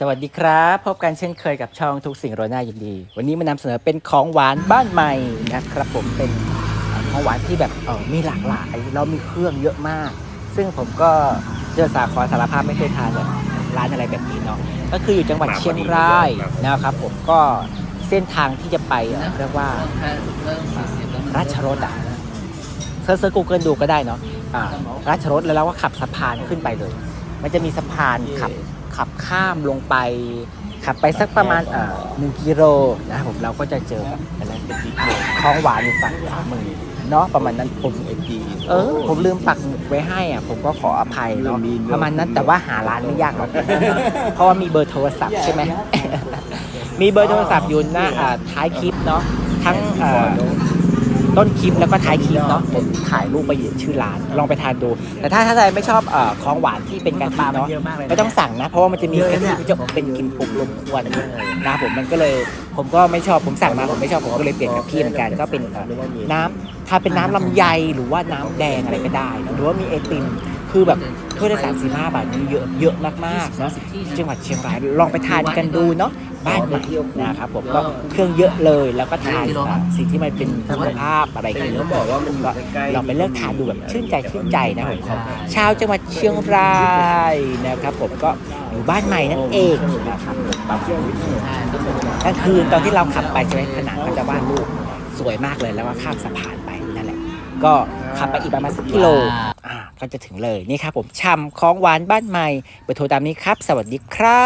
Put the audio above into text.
สวัสดีครับ พบกันเช่นเคยกับช่องทุกสิ่งโรน้ายินดี วันนี้มานำเสนอเป็นของหวานบ้านใหม่นะครับผมเป็นของหวานที่แบบเออมีหลากหลายแล้วมีเครื่องเยอะมาก ซึ่งผมก็เจอสาขอสารภาพไม่เคยทานแบบร้านอะไรแบบนี้เนาะก็คืออยู่จังหวัดเชียงรายนะครับผมก็เส้นทางที่จะไปเรียกว่าราชรถอะเซิร์ชกูเกิลดูก็ได้เนาะราชรถแล้วเราก็ขับสะพานขึ้นไปเลย มันจะมีสะพานขับ ขับข้ามลงไป ขับไปสักประมาณเอ่อหนึ่งกิโลนะครับผมเราก็จะเจอกับอะไรเป็นคลองหวานอยู่ฝั่งขวามือเนาะประมาณนั้นผมเออ ผมลืมปักหมุดไว้ให้อะ ผมก็ขออภัยเนาะประมาณนั้นแต่ว่าหาร้านไม่ยากหรอกเพราะว่ามีเบอร์โทรศัพท์ใช่ไหมมีเบอร์โทรศัพท์อยู่หน้าอ่าท้ายคลิปเนาะทั้งเอ่อ ต้นคลิปแล้วก็ท้ายคลิปเนาะผมถ่ายรูปไปยืนชื่อร้าน ลองไปทานดู แต่ถ้าถ้าใครไม่ชอบเอ่อของหวานที่เป็นกะทิเนาะไม่ต้องสั่งนะ เพราะว่ามันจะมีกะทิที่จะเป็นกลิ่นปุกลมควันนะครับผมมันก็เลยผมก็ไม่ชอบผมสั่งมาผมไม่ชอบผมก็เลยเปลี่ยนกับพี่เหมือนกันก็เป็นเอ่อน้ำถ้าเป็นน้ำลำไยหรือว่าน้ำแดงอะไรก็ได้นะหรือว่ามีไอติมคือแบบถ้วยละสามสิบห้าบาทนี่เยอะเยอะมากๆเนาะที่จังหวัดเชียงรายลองไปทานกันดูเนาะ บ้านใหม่นะครับผมก็เครื่องเยอะเลยแล้วก็ทานอะสิ่งที่มันเป็นคุณภาพอะไรกันเยอะบอกว่ามันก็ลองไปเลือกทานดูแบบชื่นใจชื่นใจนะผมของชาวจังหวัดเชียงรายนะครับผมก็อยู่บ้านใหม่นั่นเองนะครับก็คือตอนที่เราขับไปใช่ไหมผนังก็จะวาดรูปสวยมากเลยแล้วก็ข้ามสะพานไปนั่นแหละ ก็ขับไปอีกประมาณสักกิโลอ่าก็จะถึงเลยนี่ครับผมช่ำของหวานบ้านใหม่เบอร์โทรตามนี้ครับ สวัสดีครับ